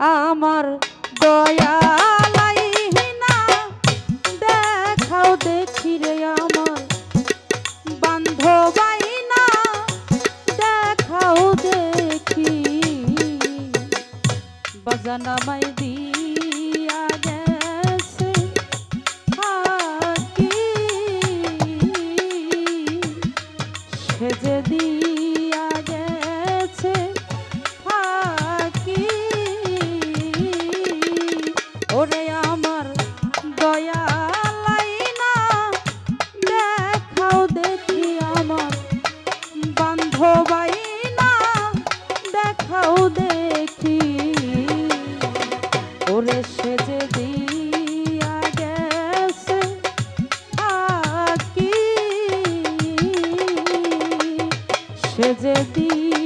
আমার দয়ালাই না দেখাও দেখি রে আমার বান্ধবাই না দেখাও দেখি। বাজানা মাই সেজে দিয়া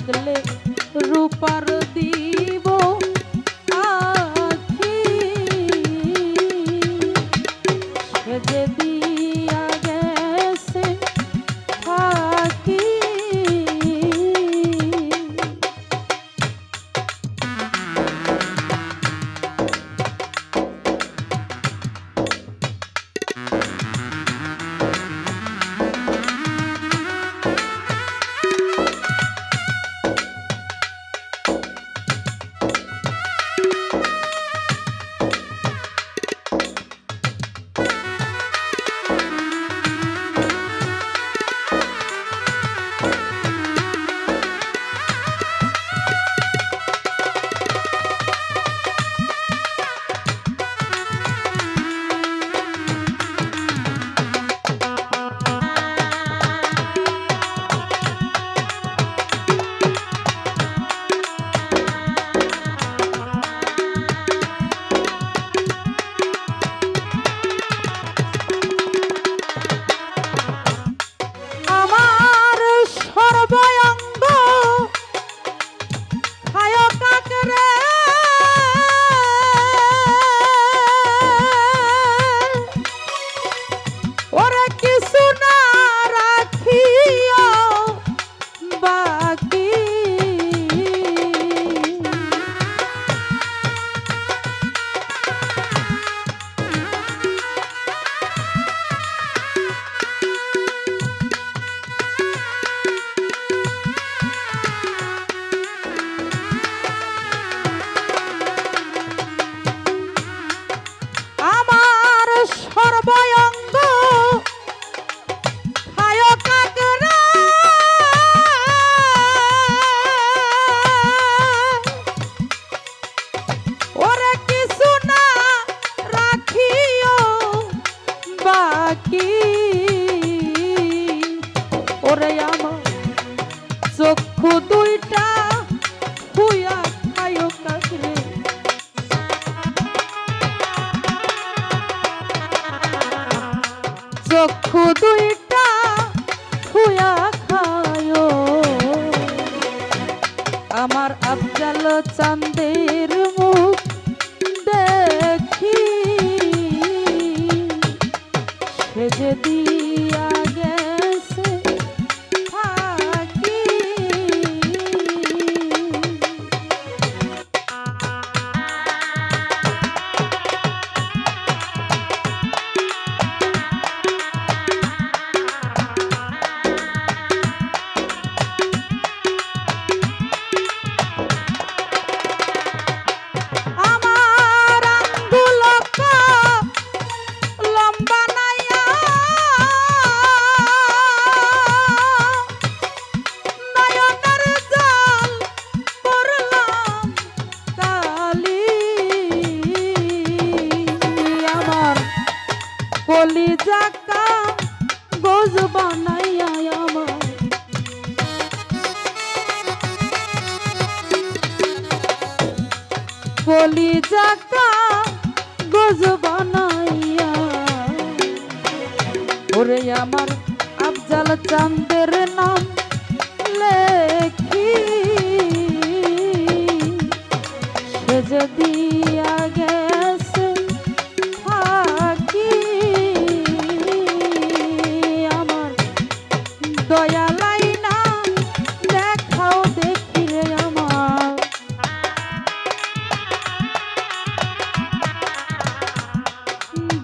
থাকলে রূপার দিয়ে Bye. আমার আফজাল চান্দের মুখ দেখি। সে যদি কলি জাগা গোজ ওরে আমার আফজাল চান্দের নাম লেখি। সে যদি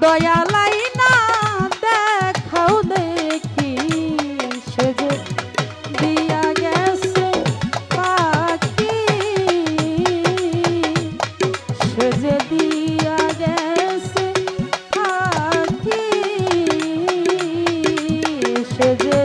দয়ালাই না দেখাও দেখি সে যে দিয়া গেছে পাখি। সে যে দিয়া গেছে পাখি। সে যে